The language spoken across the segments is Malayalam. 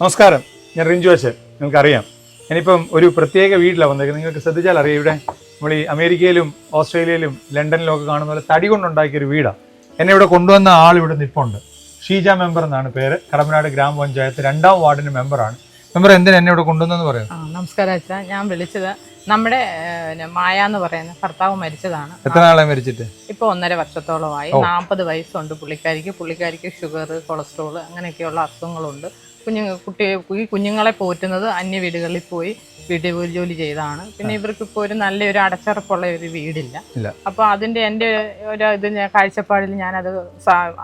നമസ്കാരം. ഞാൻ റിഞ്ചു അച്ഛൻ. നിങ്ങൾക്കറിയാം. ഞാനിപ്പം ഒരു പ്രത്യേക വീട്ടിലാണ് വന്നേക്കുന്നത്. നിങ്ങൾക്ക് ശ്രദ്ധിച്ചാൽ അറിയാം ഇവിടെ നമ്മൾ ഈ അമേരിക്കയിലും ഓസ്ട്രേലിയയിലും ലണ്ടനിലും ഒക്കെ കാണുന്ന പോലെ തടി കൊണ്ടുണ്ടാക്കിയ ഒരു വീടാണ് എന്നെ ഇവിടെ കൊണ്ടുവന്ന ആൾ ഇവിടെ നിൽപ്പുണ്ട് ഷീജ മെമ്പർ എന്നാണ് പേര്. കടമ്പനാട് ഗ്രാമപഞ്ചായത്ത് രണ്ടാം വാർഡിന് മെമ്പറാണ് മെമ്പർ എന്തിനാ എന്നെ ഇവിടെ കൊണ്ടുവന്നെന്ന് പറയാം നമസ്കാരം അച്ഛാ. ഞാൻ വിളിച്ചത് നമ്മുടെ മായ എന്ന് പറയുന്ന ഭർത്താവ് മരിച്ചതാണ്. എത്ര നാളെ മരിച്ചിട്ട്? ഇപ്പോൾ ഒന്നര വർഷത്തോളമായി. നാൽപ്പത് വയസ്സുണ്ട് പുള്ളിക്കാരിക്ക്. പുള്ളിക്കാരിക്ക് ഷുഗർ കൊളസ്ട്രോൾ അങ്ങനെയൊക്കെയുള്ള അസുഖങ്ങളുണ്ട്. കുഞ്ഞുങ്ങൾ കുട്ടി ഈ കുഞ്ഞുങ്ങളെ പോറ്റുന്നത് അന്യ വീടുകളിൽ പോയി വീട്ടിൽ ജോലി ചെയ്താണ് പിന്നെ ഇവർക്ക് ഇപ്പോൾ ഒരു നല്ലൊരു അടച്ചറപ്പുള്ള ഒരു വീടില്ല. അപ്പോൾ അതിന്റെ എന്റെ ഒരു ഇത് കാഴ്ചപ്പാടിൽ ഞാനത്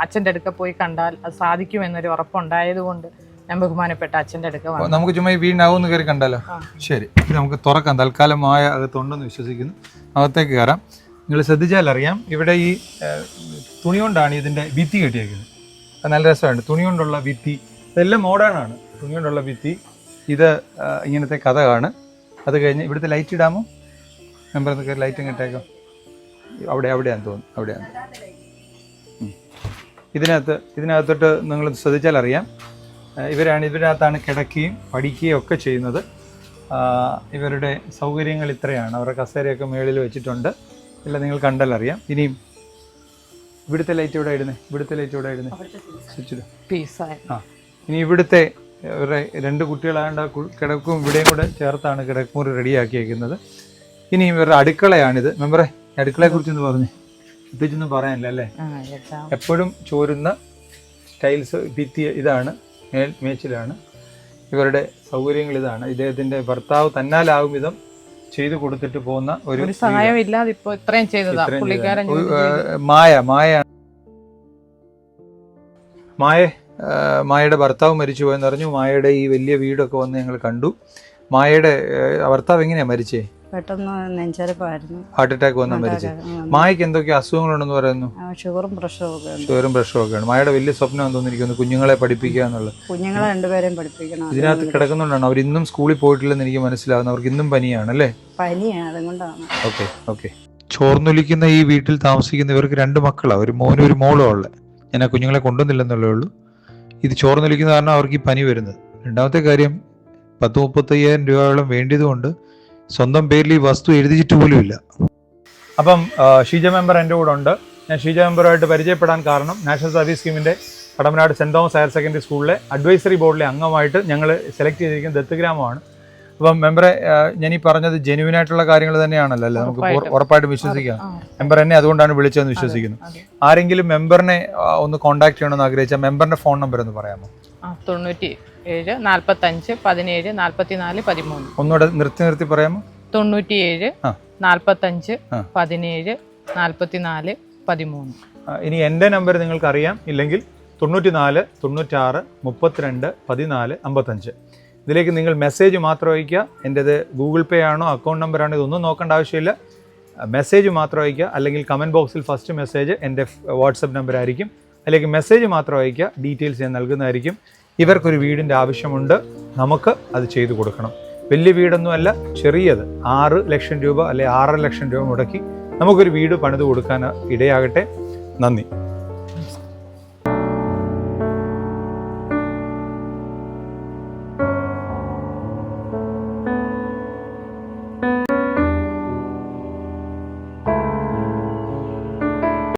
അച്ഛന്റെ അടുക്ക പോയി കണ്ടാൽ അത് സാധിക്കുമെന്നൊരു ഉറപ്പുണ്ടായതുകൊണ്ട് ഞാൻ ബഹുമാനപ്പെട്ട അച്ഛന്റെ അടുക്ക വന്നു. നമുക്ക് ചുമ്മാ ഈ വീടിനാവും കയറി കണ്ടാലോ. ശരി. നമുക്ക് തുറക്കാം. തൽക്കാലമായ അകത്തുണ്ടെന്ന് വിശ്വസിക്കുന്നു. അകത്തേക്ക് കയറാം. നിങ്ങൾ ശ്രദ്ധിച്ചാൽ അറിയാം ഇവിടെ ഈ തുണി കൊണ്ടാണ് ഇതിന്റെ ഭിത്തി കെട്ടിയേക്കുന്നത്. നല്ല രസമാണ് തുണി കൊണ്ടുള്ള ഭിത്തി ഇതെല്ലാം മോഡേൺ ആണ്. തുണി കൊണ്ടുള്ള ഭിത്തി. ഇത് ഇങ്ങനത്തെ കഥകാണ് അത് കഴിഞ്ഞ് ഇവിടുത്തെ ലൈറ്റ് ഇടാമോ? മെമ്പർ കയറി ലൈറ്റ് ഇങ്ങോട്ടേക്കോ അവിടെ അവിടെയാന്ന് തോന്നുന്നു. അവിടെയാണ്. ഇതിനകത്ത് ഇതിനകത്തോട്ട് നിങ്ങൾ ശ്രദ്ധിച്ചാൽ അറിയാം. ഇവരാണ് ഇതിനകത്താണ് കിടക്കുകയും പഠിക്കുകയും ഒക്കെ ചെയ്യുന്നത്. ഇവരുടെ സൗകര്യങ്ങൾ ഇത്രയാണ്. അവരുടെ കസേരയൊക്കെ മേളിൽ വെച്ചിട്ടുണ്ട്. ഇല്ല നിങ്ങൾ കണ്ടാലറിയാം ഇനിയും ഇവിടുത്തെ ലൈറ്റ് ഇവിടെ ഇടുന്നത് ഇവിടുത്തെ ലൈറ്റ് ഇവിടെ ഇടുന്നത് സ്വിച്ചിട് പീസ് ആ. ഇനി ഇവിടുത്തെ രണ്ട് കുട്ടികളായ കിടക്കും ഇവിടെയും കൂടെ ചേർത്താണ് കിടക്കുമുറി റെഡിയാക്കിയേക്കുന്നത്. ഇനി ഇവരുടെ അടുക്കളയാണിത്. മെമ്പറെ അടുക്കളയെ കുറിച്ചൊന്ന് പറഞ്ഞു പ്രത്യേകിച്ചൊന്നും പറയാനില്ല അല്ലേ? എപ്പോഴും ചോരുന്ന ടൈൽസ് ഭിത്തി ഇതാണ് മേൽ മേച്ചിലാണ്. ഇവരുടെ സൗകര്യങ്ങൾ ഇതാണ്. ഇദ്ദേഹത്തിന്റെ ഭർത്താവ് തന്നാലാവും വിധം ചെയ്തു കൊടുത്തിട്ട് പോകുന്ന ഒരു ഒരു സഹായം ഇപ്പൊ ഇത്രയും ചെയ്തതാ. പുള്ളിക്കാരൻ മായ മായ മായ മായയുടെ ഭർത്താവ് മരിച്ചു പോയെന്ന് അറിഞ്ഞു. മായയുടെ ഈ വലിയ വീടൊക്കെ വന്ന് ഞങ്ങൾ കണ്ടു. മായയുടെ ഭർത്താവ് എങ്ങനെയാ മരിച്ചേ? പെട്ടെന്ന് നെഞ്ചരിപ്പായിരുന്നു. ഹാർട്ട് അറ്റാക്ക് വന്ന് മരിച്ചു. മായക്ക് എന്തൊക്കെ അസുഖങ്ങളുണ്ടെന്ന് പറയുന്നു? ഷുഗറും പ്രഷറും ഷുഗറും പ്രഷറും ഒക്കെയാണ് മായയുടെ വലിയ സ്വപ്നം തോന്നിയിരിക്കുന്നു? കുഞ്ഞുങ്ങളെ പഠിപ്പിക്കുക എന്നുള്ളത്. കുഞ്ഞുങ്ങളെ രണ്ടുപേരെയും പഠിപ്പിക്കണം. ഇതിനകത്ത് കിടക്കുന്നുണ്ടാണ്. അവർ ഇന്നും സ്കൂളിൽ പോയിട്ടില്ലെന്ന് എനിക്ക് മനസ്സിലാവുന്നു. അവർക്ക് ഇന്നും പനിയാണ് അല്ലേ? പനിയാണ് അതുകൊണ്ടാണ്. Okay okay. ചോർന്നൊലിക്കുന്ന ഈ വീട്ടിൽ താമസിക്കുന്ന ഇവർക്ക് രണ്ട് മക്കളാണ് ഒരു മോനും ഒരു മോളും ഉള്ളത് ഞാൻ ആ കുഞ്ഞുങ്ങളെ കൊണ്ടുവന്നില്ലെന്നുള്ളേ ഉള്ളൂ? ഇത് ചോർന്നൊലിക്കുന്ന കാരണം അവർക്ക് ഈ പനി വരുന്നത്. രണ്ടാമത്തെ കാര്യം പത്ത് മുപ്പത്തയ്യായിരം രൂപയോളം വേണ്ടിയതുകൊണ്ട് സ്വന്തം പേരിൽ ഈ വസ്തു എഴുതിച്ചിട്ട് പോലും ഇല്ല. അപ്പം ഷീജ മെമ്പർ എന്റെ കൂടെ ഉണ്ട്. ഞാൻ ഷീജ മെമ്പറുമായിട്ട് പരിചയപ്പെടാൻ കാരണം national service സ്കീമിന്റെ Kadamanad Saint Thomas higher secondary സ്കൂളിലെ അഡ്വൈസറി ബോർഡിലെ അംഗമായിട്ട് ഞങ്ങൾ സെലക്ട് ചെയ്തിരിക്കുന്ന ദത്തുഗ്രാമമാണ് അപ്പം മെമ്പറെ ഞാൻ ഈ പറഞ്ഞത് ജെനുവിൻ ആയിട്ടുള്ള കാര്യങ്ങൾ തന്നെയാണല്ലോ അല്ലേ? നമുക്ക് ഉറപ്പായിട്ടും. വിശ്വസിക്കാം. മെമ്പർ എന്നെ അതുകൊണ്ടാണ് വിളിച്ചതെന്ന് വിശ്വസിക്കുന്നു. ആരെങ്കിലും മെമ്പറിനെ ഒന്ന് കോൺടാക്ട് ചെയ്യണമെന്ന് ആഗ്രഹിച്ചാൽ മെമ്പറിന്റെ ഫോൺ നമ്പർ ഒന്ന് പറയാമോ? തൊണ്ണൂറ്റി ഏഴ് നാൽപ്പത്തഞ്ച് പതിനേഴ് നാൽപ്പത്തിനാല് പതിമൂന്ന്. ഒന്നുകൂടെ നിർത്തി നിർത്തി പറയാമോ? തൊണ്ണൂറ്റിയേഴ് ആ. നാൽപ്പത്തഞ്ച്. പതിനേഴ് നാൽപ്പത്തിനാല് പതിമൂന്ന്. ഇനി എന്റെ നമ്പർ നിങ്ങൾക്ക് അറിയാം ഇല്ലെങ്കിൽ തൊണ്ണൂറ്റി നാല് തൊണ്ണൂറ്റാറ് മുപ്പത്തിരണ്ട് പതിനാല് അമ്പത്തഞ്ച്. ഇതിലേക്ക് നിങ്ങൾ മെസ്സേജ് മാത്രം അയയ്ക്കുക. എന്റെത് ഗൂഗിൾ പേ ആണോ അക്കൗണ്ട് നമ്പർ ആണോ ഇതൊന്നും നോക്കേണ്ട ആവശ്യമില്ല. മെസ്സേജ് മാത്രം അയയ്ക്കുക. അല്ലെങ്കിൽ കമന്റ് ബോക്സിൽ ഫസ്റ്റ് മെസ്സേജ് എന്റെ വാട്സപ്പ് നമ്പർ ആയിരിക്കും. അല്ലെങ്കിൽ മെസ്സേജ് മാത്രം അയയ്ക്കുക. ഡീറ്റെയിൽസ് ഞാൻ നൽകുന്നതായിരിക്കും. ഇവർക്കൊരു വീടിന്റെ ആവശ്യമുണ്ട്. നമുക്ക് അത് ചെയ്തു കൊടുക്കണം. വലിയ വീടൊന്നുമല്ല ചെറിയത്. ആറ് ലക്ഷം രൂപ അല്ലെങ്കിൽ ആറര ലക്ഷം രൂപ മുടക്കി നമുക്കൊരു വീട് പണിത് കൊടുക്കാൻ ഇടയാകട്ടെ. നന്ദി.